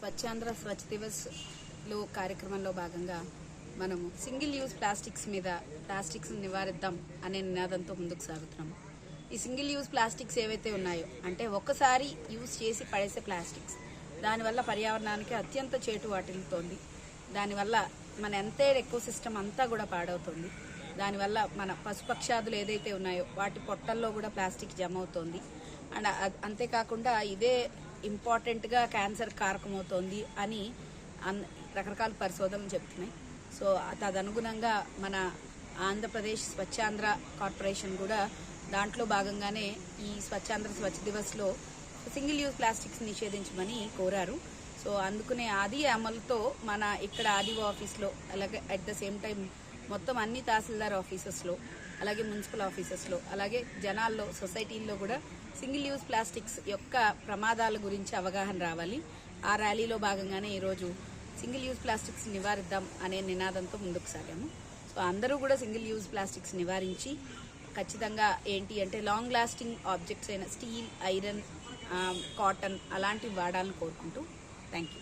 స్వచ్ఛాంధ్ర స్వచ్ఛ దివస్లో కార్యక్రమంలో భాగంగా మనము సింగిల్ యూజ్ ప్లాస్టిక్స్ మీద ప్లాస్టిక్స్ నివారిద్దాం అనే నినాదంతో ముందుకు సాగుతున్నాము ఈ సింగిల్ యూజ్ ప్లాస్టిక్స్ ఏవైతే ఉన్నాయో అంటే ఒక్కసారి యూజ్ చేసి పడేసే ప్లాస్టిక్స్ దానివల్ల పర్యావరణానికి అత్యంత చేటు వాటిల్లుతోంది. దానివల్ల మన ఎంతే ఎక్కువ సిస్టమ్ అంతా కూడా పాడవుతుంది. దానివల్ల మన పశుపక్షాదులు ఏదైతే ఉన్నాయో వాటి పొట్టల్లో కూడా ప్లాస్టిక్ జమ అవుతోంది అండ్ అంతేకాకుండా ఇదే ఇంపార్టెంట్గా క్యాన్సర్ కారకమవుతోంది అని అన్ రకరకాల పరిశోధనలు చెప్తున్నాయి. సో తదనుగుణంగా మన ఆంధ్రప్రదేశ్ స్వచ్ఛాంధ్ర కార్పొరేషన్ కూడా దాంట్లో భాగంగానే ఈ స్వచ్ఛాంధ్ర స్వచ్ఛ దివస్లో సింగిల్ యూజ్ ప్లాస్టిక్స్ నిషేధించమని కోరారు. సో అందుకునే అది అమలుతో మన ఇక్కడ ఆర్డీఓ ఆఫీస్లో అలాగే అట్ ద సేమ్ టైం మొత్తం అన్ని తహసీల్దార్ ఆఫీసెస్లో అలాగే మున్సిపల్ ఆఫీసెస్లో అలాగే జనాల్లో సొసైటీల్లో కూడా సింగిల్ యూజ్ ప్లాస్టిక్స్ యొక్క ప్రమాదాల గురించి అవగాహన రావాలి. ఆ ర్యాలీలో భాగంగానే ఈరోజు సింగిల్ యూజ్ ప్లాస్టిక్స్ నివారిద్దాం అనే నినాదంతో ముందుకు సాగాము. సో అందరూ కూడా సింగిల్ యూజ్ ప్లాస్టిక్స్ నివారించి ఖచ్చితంగా ఏంటి అంటే లాంగ్ లాస్టింగ్ ఆబ్జెక్ట్స్ అయిన స్టీల్ ఐరన్ కాటన్ అలాంటివి వాడాలని కోరుకుంటూ థ్యాంక్ యూ